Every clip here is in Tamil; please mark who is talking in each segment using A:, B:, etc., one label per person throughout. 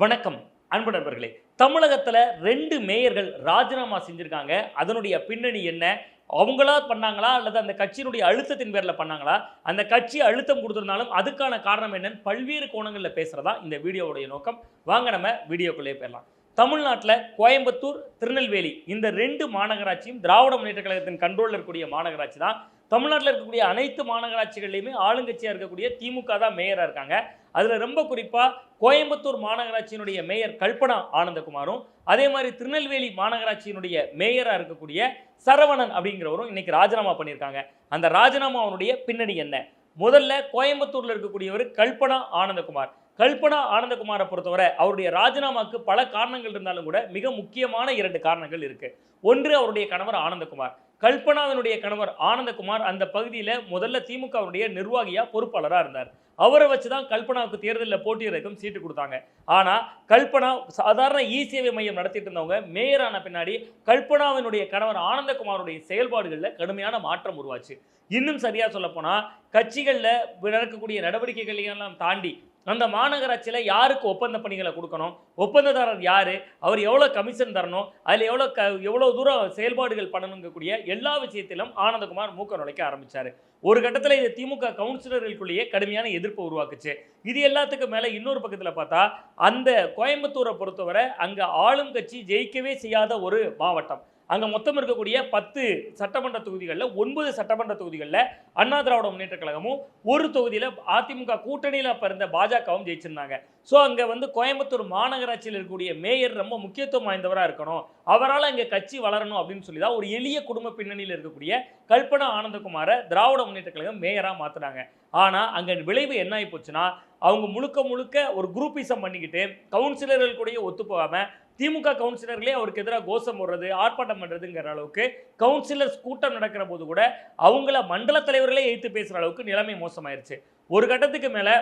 A: வணக்கம் அன்பு நண்பர்களே. தமிழகத்தில் ரெண்டு மேயர்கள் ராஜினாமா செஞ்சுருக்காங்க. அதனுடைய பின்னணி என்ன? அவங்களா பண்ணாங்களா? அல்லது அந்த கட்சியினுடைய அழுத்தத்தின் பேரில் பண்ணாங்களா? அந்த கட்சி அழுத்தம் கொடுத்துருந்தாலும் அதுக்கான காரணம் என்னன்னு பல்வேறு கோணங்களில் பேசுகிறதா இந்த வீடியோவுடைய நோக்கம். வாங்க நம்ம வீடியோக்குள்ளே போயிடலாம். தமிழ்நாட்டில் கோயம்புத்தூர் திருநெல்வேலி இந்த ரெண்டு மாநகராட்சியும் திராவிட முன்னேற்ற கழகத்தின் கண்ட்ரோலில் இருக்கக்கூடிய மாநகராட்சி தான். தமிழ்நாட்டில் இருக்கக்கூடிய அனைத்து மாநகராட்சிகள்லையுமே ஆளுங்கட்சியாக இருக்கக்கூடிய திமுக தான் மேயராக இருக்காங்க. அதில் ரொம்ப குறிப்பாக கோயம்புத்தூர் மாநகராட்சியினுடைய மேயர் கல்பனா ஆனந்தகுமாரும் அதே மாதிரி திருநெல்வேலி மாநகராட்சியினுடைய மேயராக இருக்கக்கூடிய சரவணன் அப்படிங்கிறவரும் இன்னைக்கு ராஜினாமா பண்ணியிருக்காங்க. அந்த ராஜினாமாவனுடைய பின்னணி என்ன? முதல்ல கோயம்புத்தூரில் இருக்கக்கூடியவர் கல்பனா ஆனந்தகுமார். கல்பனா ஆனந்தகுமாரை பொறுத்தவரை அவருடைய ராஜினாமாக்கு பல காரணங்கள் இருந்தாலும் கூட மிக முக்கியமான இரண்டு காரணங்கள் இருக்கு. ஒன்று அவருடைய கணவர் ஆனந்தகுமார். கல்பனாவினுடைய கணவர் ஆனந்தகுமார் அந்த பகுதியில் முதல்ல திமுகவுடைய நிர்வாகியாக பொறுப்பாளராக இருந்தார். அவரை வச்சு தான் கல்பனாவுக்கு தேர்தலில் போட்டியிடக்கும் சீட்டு கொடுத்தாங்க. ஆனால் கல்பனா சாதாரண இ சேவை மையம் நடத்திட்டு இருந்தவங்க மேயரான பின்னாடி கல்பனாவினுடைய கணவர் ஆனந்தகுமாருடைய செயல்பாடுகளில் கடுமையான மாற்றம் உருவாச்சு. இன்னும் சரியாக சொல்லப்போனால் கட்சிகளில் நடக்கக்கூடிய நடவடிக்கைகளையெல்லாம் தாண்டி அந்த மாநகராட்சியில் யாருக்கு ஒப்பந்த பணிகளை கொடுக்கணும்? ஒப்பந்ததாரர் யார்? அவர் எவ்வளோ கமிஷன் தரணும்? அதில் எவ்வளோ க எவ்வளோ தூரம் செயல்பாடுகள் பண்ணணுங்கக்கூடிய எல்லா விஷயத்திலும் ஆனந்தகுமார் மூக்க நுழைக்க ஆரம்பித்தார் ஒரு கட்டத்தில் இது திமுக கவுன்சிலர்களுக்குள்ளேயே கடுமையான எதிர்ப்பு உருவாக்குச்சு. இது எல்லாத்துக்கும் மேலே இன்னொரு பக்கத்தில் பார்த்தா அந்த கோயம்புத்தூரை பொறுத்தவரை அங்கே ஆளும் கட்சி ஜெயிக்கவே செய்யாத ஒரு மாவட்டம். அங்கே மொத்தம் இருக்கக்கூடிய பத்து சட்டமன்ற தொகுதிகளில் ஒன்பது சட்டமன்ற தொகுதிகளில் அண்ணா திராவிட முன்னேற்ற கழகமும் ஒரு தொகுதியில் அதிமுக கூட்டணியில் பிறந்த பாஜகவும் ஜெயிச்சிருந்தாங்க. ஸோ அங்கே வந்து கோயம்புத்தூர் மாநகராட்சியில் இருக்கக்கூடிய மேயர் ரொம்ப முக்கியத்துவம் வாய்ந்தவராக இருக்கணும். அவரால் அங்கே கட்சி வளரணும் அப்படின்னு சொல்லி தான் ஒரு எளிய குடும்ப பின்னணியில் இருக்கக்கூடிய கல்பனா ஆனந்தகுமாரை திராவிட முன்னேற்ற கழகம் மேயராக மாற்றுறாங்க ஆனால் அங்கே விளைவு என்ன ஆகி போச்சுன்னா அவங்க முழுக்க முழுக்க ஒரு குரூப்பிசம் பண்ணிக்கிட்டு கவுன்சிலர்கள் கூடயே ஒத்து போகாமல் திமுக கவுன்சிலர்களே அவருக்கு எதிராக கோஷம் போடுறது ஆர்ப்பாட்டம் பண்ணுறதுங்கிற அளவுக்கு கவுன்சிலர்ஸ் கூட்டம் நடக்கிற போது கூட அவங்கள மண்டல தலைவர்களே எய்த்து பேசுகிற அளவுக்கு நிலைமை மோசமாயிருச்சு. ஒரு கட்டத்துக்கு மேலே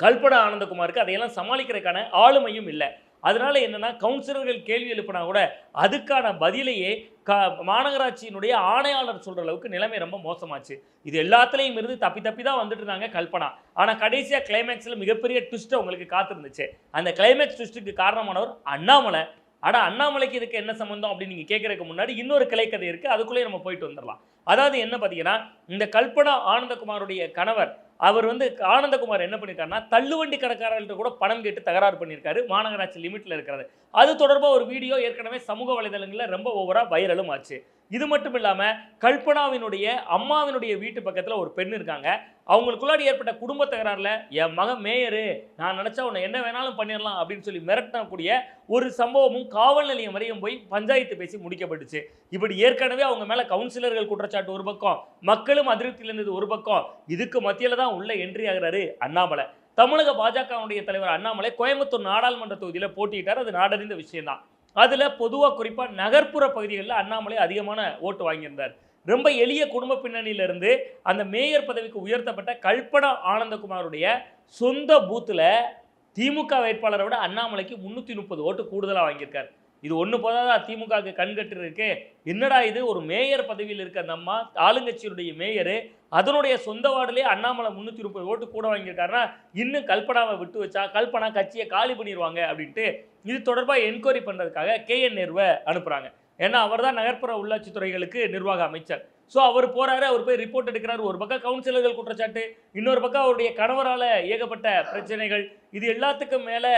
A: கல்பனா ஆனந்தகுமாருக்கு அதையெல்லாம் சமாளிக்கிறதுக்கான ஆளுமையும் இல்லை. அதனால என்னென்னா கவுன்சிலர்கள் கேள்வி எழுப்பினா கூட அதுக்கான பதிலையே க மாநகராட்சியினுடைய ஆணையாளர் சொல்கிற அளவுக்கு நிலைமை ரொம்ப மோசமாச்சு. இது எல்லாத்துலேயும் இருந்து தப்பி தப்பி தான் வந்துட்டு இருந்தாங்க கல்பனா. ஆனால் கடைசியாக கிளைமேக்ஸில் மிகப்பெரிய ட்விஸ்ட் உங்களுக்கு காத்திருந்துச்சு. அந்த கிளைமேக்ஸ் ட்விஸ்ட்டுக்கு காரணமானவர் அண்ணாமலை. அட அண்ணாமலைக்கு இதுக்கு என்ன சம்மந்தம் அப்படின்னு நீங்கள் கேட்கறதுக்கு முன்னாடி இன்னொரு கிளைக்கதை இருக்குது அதுக்குள்ளேயே நம்ம போயிட்டு வந்துடலாம். அதாவது என்ன பார்த்தீங்கன்னா இந்த கல்பனா ஆனந்தகுமாருடைய கணவர் அவர் வந்து ஆனந்தகுமார் என்ன பண்ணியிருக்காருன்னா தள்ளுவண்டி கடைக்காரர்கள்ட்ட கூட பணம் கேட்டு தகராறு பண்ணியிருக்காரு. மாநகராட்சி லிமிட்டில் இருக்கிறது. அது தொடர்பாக ஒரு வீடியோ ஏற்கனவே சமூக வலைதளங்களில் ரொம்ப ஓவராக வைரலும் ஆச்சு. இது மட்டும் இல்லாமல் கல்பனாவினுடைய அம்மாவினுடைய வீட்டு பக்கத்தில் ஒரு பெண் இருக்காங்க. அவங்களுக்குள்ளாடி ஏற்பட்ட குடும்ப தகராறில் என் மகன் மேயரு நான் நினச்சா உன்னை என்ன வேணாலும் பண்ணிடலாம் அப்படின்னு சொல்லி மிரட்டக்கூடிய ஒரு சம்பவமும் காவல் நிலையம் வரையும் போய் பஞ்சாயத்து பேசி முடிக்கப்பட்டுச்சு. இப்படி ஏற்கனவே அவங்க மேலே கவுன்சிலர்கள் குற்றச்சாட்டு ஒரு பக்கம் மக்களும் அதிருப்தியில் இருந்தது ஒரு பக்கம். இதுக்கு மத்தியில் தான் உள்ள என்ட்ரி ஆகுறாரு அண்ணாமலை. தமிழக பாஜகவுடைய தலைவர் அண்ணாமலை கோயம்புத்தூர் நாடாளுமன்ற தொகுதியில் போட்டியிட்டார். அது நாடறிந்த விஷயம்தான். அதில் பொதுவாக குறிப்பாக நகர்ப்புற பகுதிகளில் அண்ணாமலை அதிகமான ஓட்டு வாங்கியிருந்தார். ரொம்ப எளிய குடும்ப பின்னணியிலிருந்து அந்த மேயர் பதவிக்கு உயர்த்தப்பட்ட கல்பனா ஆனந்தகுமாருடைய சொந்த பூத்தில் திமுக வேட்பாளரை விட அண்ணாமலைக்கு முந்நூற்றி முப்பது ஓட்டு கூடுதலாக வாங்கியிருக்கார். இது ஒன்று போதாதா திமுகவுக்கு கண்கட்டு இருக்கு என்னடா இது? ஒரு மேயர் பதவியில் இருக்க அந்த அம்மா ஆளுங்கட்சியுடைய மேயரு அதனுடைய சொந்த வார்டிலே அண்ணாமலை முந்நூற்றி முப்பது ஓட்டு கூட வாங்கியிருக்காருன்னா இன்னும் கல்பனாவை விட்டு வச்சா கல்பனா கட்சியை காலி பண்ணிடுவாங்க அப்படின்ட்டு இது தொடர்பாக என்கொயரி பண்ணுறதுக்காக கே என் நேருவை அனுப்புகிறாங்க ஏன்னா அவர் தான் நகர்ப்புற உள்ளாட்சி துறைகளுக்கு நிர்வாக அமைச்சர். ஸோ அவர் போகிறாரு அவர் போய் ரிப்போர்ட் எடுக்கிறார். ஒரு பக்கம் கவுன்சிலர்கள் குற்றச்சாட்டு இன்னொரு பக்கம் அவருடைய கணவரால் ஏகப்பட்ட பிரச்சனைகள். இது எல்லாத்துக்கும் மேலே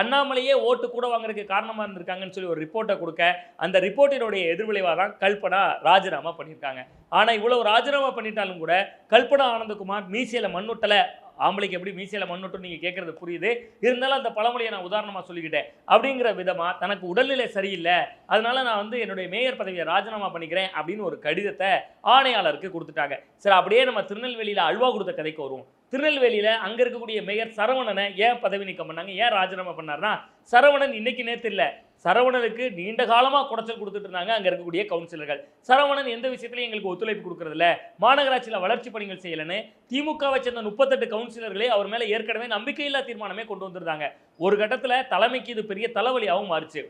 A: அண்ணாமலையே ஓட்டு கூட வாங்குறதுக்கு காரணமாக இருந்திருக்காங்கன்னு சொல்லி ஒரு ரிப்போர்ட்டை கொடுக்க அந்த ரிப்போர்ட்டினுடைய எதிர்விளைவாக தான் கல்பனா ராஜினாமா பண்ணியிருக்காங்க. ஆனால் இவ்வளோ ராஜினாமா பண்ணிட்டாலும் கூட கல்பனா ஆனந்தகுமார் மீசையில் மண்ணுட்டலை. ஆம்பளைக்கு எப்படி மீசையில் மண்ணுட்டும் நீங்கள் கேட்குறது புரியுது. இருந்தாலும் அந்த பழமொழியை நான் உதாரணமாக சொல்லிக்கிட்டேன். அப்படிங்கிற விதமாக தனக்கு உடல்நிலை சரியில்லை. அதனால் நான் வந்து என்னுடைய மேயர் பதவியை ராஜினாமா பண்ணிக்கிறேன் அப்படின்னு ஒரு கடிதத்தை ஆணையாளருக்கு கொடுத்துட்டாங்க. சரி அப்படியே நம்ம திருநெல்வேலியில் அல்வா கொடுத்த கதைக்கு வருவோம். திருநெல்வேலியில் அங்கே இருக்கக்கூடிய மேயர் சரவணனை ஏன் பதவி நீக்கம் பண்ணாங்க? ஏன் ராஜினாமா பண்ணார்னா சரவணன் இன்னைக்கு நேற்று இல்லை. சரவணனுக்கு நீண்ட காலமாக குடைச்சல் கொடுத்துட்டு இருந்தாங்க அங்கே இருக்கக்கூடிய கவுன்சிலர்கள். சரவணன் எந்த விஷயத்துலையும் எங்களுக்கு ஒத்துழைப்பு கொடுக்கறதில்ல மாநகராட்சியில் வளர்ச்சி பணிகள் செய்யலைன்னு திமுகவை சேர்ந்த முப்பத்தெட்டு கவுன்சிலர்களே அவர் மேலே ஏற்கனவே நம்பிக்கையில்லா தீர்மானமே கொண்டு வந்திருந்தாங்க. ஒரு கட்டத்தில் தலைமைக்கு இது பெரிய தலைவலியாகவும் மாறுச்சு.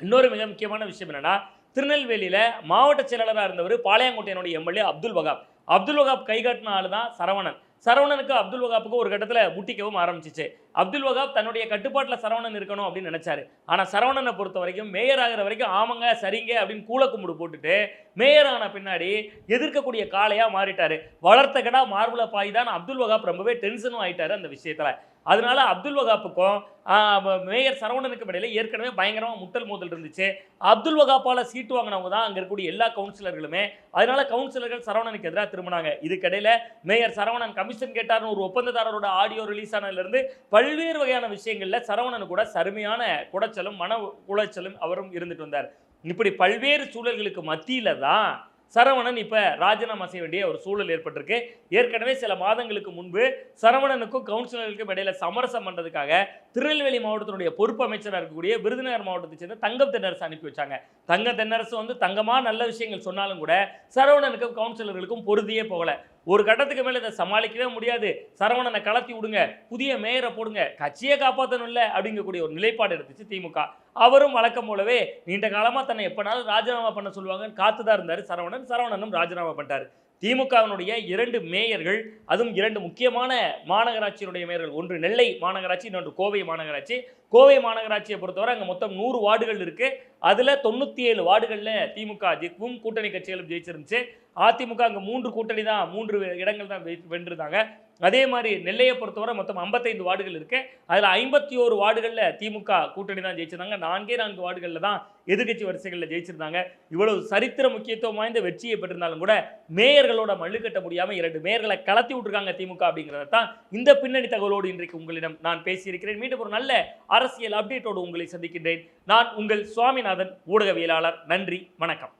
A: இன்னொரு மிக முக்கியமான விஷயம் என்னென்னா திருநெல்வேலியில் மாவட்ட செயலாளராக இருந்தவர் பாளையங்கோட்டையனுடைய எம்எல்ஏ அப்துல் வகாப். அப்துல் வகாப் கைகாட்டின ஆள் தான் சரவணன். சரவணனுக்கு அப்துல் வகாப்புக்கு ஒரு கட்டத்துல முட்டிக்கவும் ஆரம்பிச்சிச்சு. அப்துல் வகாப் தன்னுடைய கட்டுப்பாட்டில் சரவணன் இருக்கணும் அப்படின்னு நினச்சாரு. ஆனால் சரவணனை பொறுத்த வரைக்கும் மேயர் ஆகிற வரைக்கும் ஆமாங்க சரிங்க அப்படின்னு கூலக்கும்பிடு போட்டுட்டு மேயர் ஆன பின்னாடி எதிர்க்கக்கூடிய காளையாக மாறிட்டார். வளர்த்த கடா மார்புல பாய் தான் அப்துல் வகாப் ரொம்பவே டென்ஷனும் ஆயிட்டார் அந்த விஷயத்தில். அதனால அப்துல் வகாப்புக்கும் மேயர் சரவணனுக்கும் இடையில ஏற்கனவே பயங்கரமாக முட்டல் மோதல் இருந்துச்சு. அப்துல் வகாப்பால் சீட்டு வாங்கினவங்க தான் அங்கே இருக்கக்கூடிய எல்லா கவுன்சிலர்களுமே அதனால கவுன்சிலர்கள் சரவணனுக்கு எதிராக திரும்பினாங்க. இதுக்கிடையில மேயர் சரவணன் கமிஷன் கேட்டார்னு ஒரு ஒப்பந்ததாரரோட ஆடியோ ரிலீஸ் ஆனதுலேருந்து இருந்து பல்வேறு வகையான விஷயங்களில் சரவணன் கூட சருமையான குடைச்சலும் மன உளைச்சலும் அவரும் இருந்துட்டு வந்தார். இப்படி பல்வேறு சூழல்களுக்கு மத்தியில் தான் சரவணன் இப்போ ராஜினாமா செய்ய வேண்டிய ஒரு சூழல் ஏற்பட்டிருக்கு. ஏற்கனவே சில மாதங்களுக்கு முன்பு சரவணனுக்கும் கவுன்சிலருக்கும் இடையில சமரசம் பண்ணுறதுக்காக திருநெல்வேலி மாவட்டத்தினுடைய பொறுப்பு அமைச்சராக இருக்கக்கூடிய விருதுநகர் மாவட்டத்தை சேர்ந்த தங்கம் தென்னரசு அனுப்பி வச்சாங்க. தங்க தென்னரசு வந்து தங்கமாக நல்ல விஷயங்கள் சொன்னாலும் கூட சரவணனுக்கும் கவுன்சிலர்களுக்கும் பொருதியே போகலை. ஒரு கட்டத்துக்கு மேலே இதை சமாளிக்கவே முடியாது. சரவணனை கலத்தி விடுங்க புதிய மேயரை போடுங்க கட்சியை காப்பாற்றணும்ல அப்படிங்கக்கூடிய ஒரு நிலைப்பாடு எடுத்துச்சு திமுக. அவரும் வழக்கம் போலவே நீண்ட காலமாக தன்னை எப்பனாலும் ராஜினாமா பண்ண சொல்லுவாங்கன்னு காத்து தான் இருந்தார் சரவணன். சரவணனும் ராஜினாமா பண்ணிட்டார். திமுகவினுடைய இரண்டு மேயர்கள் அதுவும் இரண்டு முக்கியமான மாநகராட்சியினுடைய மேயர்கள் ஒன்று நெல்லை மாநகராட்சி இன்னொன்று கோவை மாநகராட்சி. கோவை மாநகராட்சியை பொறுத்தவரை அங்கே மொத்தம் நூறு வார்டுகள் இருக்குது அதில் தொண்ணூற்றி ஏழு வார்டுகள்ல திமுக ஜெயிக்கும் கூட்டணி கட்சிகளும் ஜெயிச்சிருந்துச்சு. அதிமுக அங்கே மூன்று கூட்டணி தான் மூன்று இடங்கள் தான் வென்றிருந்தாங்க. அதே மாதிரி நெல்லையை பொறுத்தவரை மொத்தம் 55 வார்டுகள் இருக்கு. அதில் ஐம்பத்தி ஓரு வார்டுகளில் திமுக கூட்டணி தான் ஜெயிச்சிருந்தாங்க. நான்கே நான்கு வார்டுகளில் தான் எதிர்க்கட்சி வரிசைகளில் ஜெயிச்சிருந்தாங்க. இவ்வளவு சரித்திர முக்கியத்துவம் வாய்ந்த வெற்றியை பெற்றிருந்தாலும் கூட மேயர்களோட மல்லுக்கட்ட கட்ட இரண்டு மேயர்களை கலத்தி விட்டுருக்காங்க திமுக அப்படிங்கிறத தான் இந்த பின்னணி தகவலோடு இன்றைக்கு உங்களிடம் நான் பேசியிருக்கிறேன். மீண்டும் ஒரு நல்ல அரசியல் அப்டேட்டோடு உங்களை சந்திக்கின்றேன். நான் உங்கள் சுவாமிநாதன் ஊடகவியலாளர். நன்றி வணக்கம்.